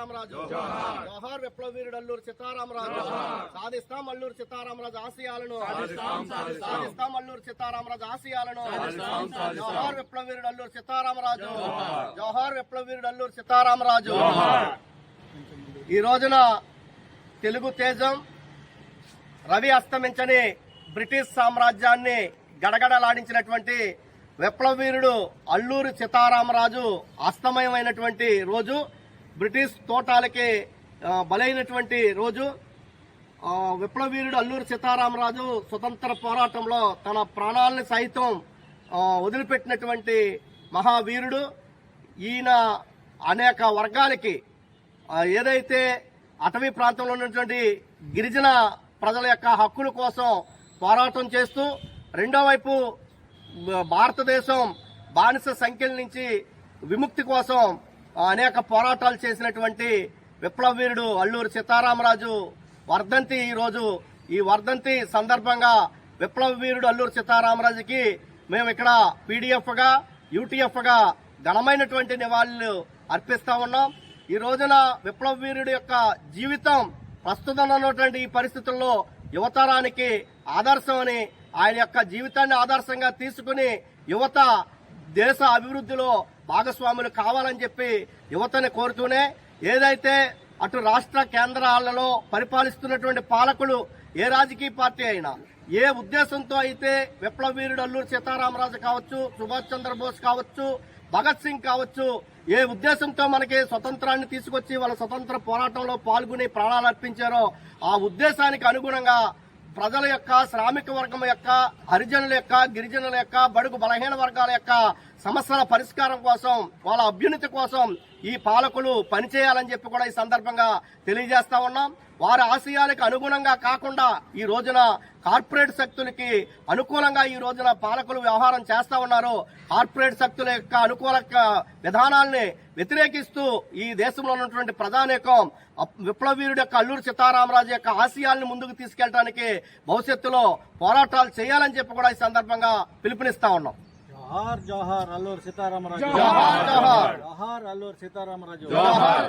రామరాజు. జోహార్ విప్లవ వీరుడు అల్లూరు సీతారామరాజు. సాధిస్తాం అల్లూరు సీతారామరాజు ఆశయాలను. సాధిస్తాం అల్లూరు సీతారామరాజు ఆశయాలను. జోహార్ విప్లవ వీరుడు అల్లూరు సీతారామరాజు. జోహార్ విప్లవ వీరుడు అల్లూరు సీతారామరాజు. ఈ రోజున తెలుగు తేజం రవి అస్తమించని బ్రిటిష్ సామ్రాజ్యాన్ని గడగడలాడించినటువంటి విప్లవ వీరుడు అల్లూరి సీతారామరాజు అస్తమయమైనటువంటి రోజు. బ్రిటిష్ తోటాలకి బలైనటువంటి రోజు. విప్లవీరుడు అల్లూరి సీతారామరాజు స్వతంత్ర పోరాటంలో తన ప్రాణాలని సైతం వదిలిపెట్టినటువంటి మహావీరుడు. ఈయన అనేక వర్గాలకి ఏదైతే అటవీ ప్రాంతంలో ఉన్నటువంటి గిరిజన ప్రజల యొక్క హక్కుల కోసం పోరాటం చేస్తూ రెండో వైపు భారతదేశం బానిస సంఖ్యల నుంచి విముక్తి కోసం అనేక పోరాటాలు చేసినటువంటి విప్లవ వీరుడు అల్లూరి సీతారామరాజు వర్ధంతి ఈరోజు ఈ వర్ధంతి సందర్భంగా విప్లవ వీరుడు అల్లూరి సీతారామరాజుకి మేము ఇక్కడ పీడిఎఫ్గా యూటీఎఫ్గా ఘనమైనటువంటి నివాళులు అర్పిస్తా ఉన్నాం. ఈ రోజున విప్లవ వీరుడు యొక్క జీవితం ప్రస్తుతం ఉన్నటువంటి ఈ పరిస్థితుల్లో యువతరానికి ఆదర్శం అని ఆయన యొక్క జీవితాన్ని ఆదర్శంగా తీసుకుని యువత దేశ అభివృద్ధిలో భాగస్వాములు కావాలని చెప్పి యువతని కోరుతూనే ఏదైతే అటు రాష్ట్ర కేంద్రాలలో పరిపాలిస్తున్నటువంటి పాలకులు ఏ రాజకీయ పార్టీ అయినా ఏ ఉద్దేశంతో అయితే విప్లవీరుడు అల్లూరి సీతారామరాజు కావచ్చు సుభాష్ చంద్రబోస్ కావచ్చు భగత్ సింగ్ కావచ్చు ఏ ఉద్దేశంతో మనకి స్వతంత్రాన్ని తీసుకొచ్చి వాళ్ళ స్వతంత్ర పోరాటంలో పాల్గొని ప్రాణాలు అర్పించారో ఆ ఉద్దేశానికి అనుగుణంగా ప్రజల యొక్క శ్రామిక వర్గం యొక్క హరిజనుల యొక్క గిరిజనుల యొక్క బడుగు బలహీన వర్గాల యొక్క సమస్యల పరిష్కారం కోసం వాళ్ళ అభ్యున్నతి కోసం ఈ పాలకులు పనిచేయాలని చెప్పి కూడా ఈ సందర్భంగా తెలియజేస్తా ఉన్నాం. వారి ఆశయాలకు అనుగుణంగా కాకుండా ఈ రోజున కార్పొరేట్ శక్తులకి అనుకూలంగా ఈ రోజున పాలకులు వ్యవహారం చేస్తా ఉన్నారు. కార్పొరేట్ శక్తుల యొక్క అనుకూల విధానాల్ని వ్యతిరేకిస్తూ ఈ దేశంలో ఉన్నటువంటి ప్రధానికం విప్లవీరుడు యొక్క అల్లూరి సీతారామరాజు యొక్క ఆశయాల్ని ముందుకు తీసుకెళ్ళడానికి భవిష్యత్తులో పోరాటాలు చేయాలని చెప్పి కూడా ఈ సందర్భంగా పిలుపునిస్తా ఉన్నాం. జోహార్ జోహార్ అల్లూరు సీతారామరాజు. జోహార్ జోహార్. జోహార్ అల్లూరు సీతారామరాజు. జోహార్.